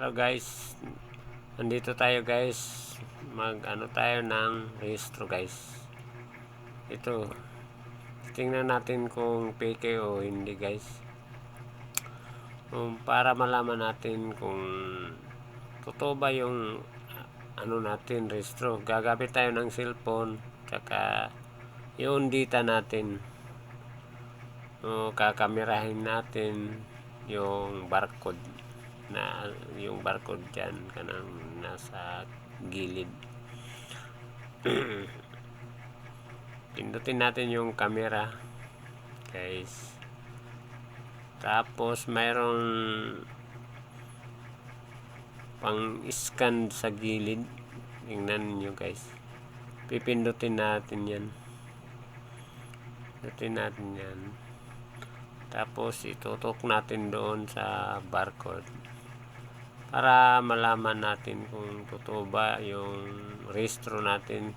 Hello guys. Nandito tayo guys. Mag ano tayo ng registro guys. Ito. Tingnan natin kung PK o hindi guys. Um, para malaman natin kung totoo ba yung ah, ano natin registro. Gagamit tayo ng cellphone tsaka yung data natin. O kakamerahin natin yung barcode na yung barcode dyan kanang nasa gilid. Pindutin natin yung camera guys. Tapos mayroong pang scan sa gilid. Tingnan nyo guys. Pipindutin natin yan. Pindutin natin yan. Tapos itutok natin doon sa barcode para malaman natin kung totoo ba yung registro natin.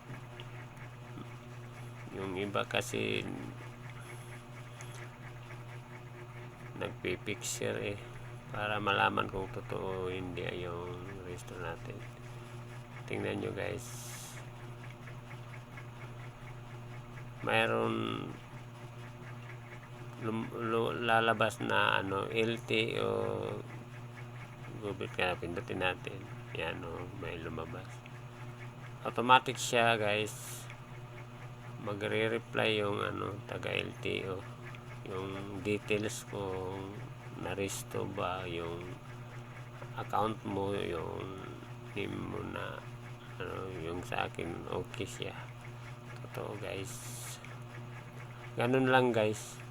Yung iba kasi nagpipicture eh. Para malaman kung totoo hindi yung registro natin. Tingnan nyo guys. Mayroon lalabas na ano LT o gubit ka pindutin natin yan o may lumabas. Automatic siya guys. Magre-reply yung ano taga LTO yung details kung naristo ba yung account mo yung name mo na ano yung sa akin okay siya. Totoo guys. Ganun lang guys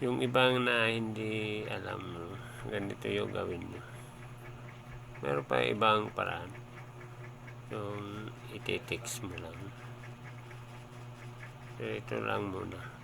yung ibang na hindi alam ganito yung gawin nyo meron pa ibang paraan. Yung ititext mo lang. Pero ito lang muna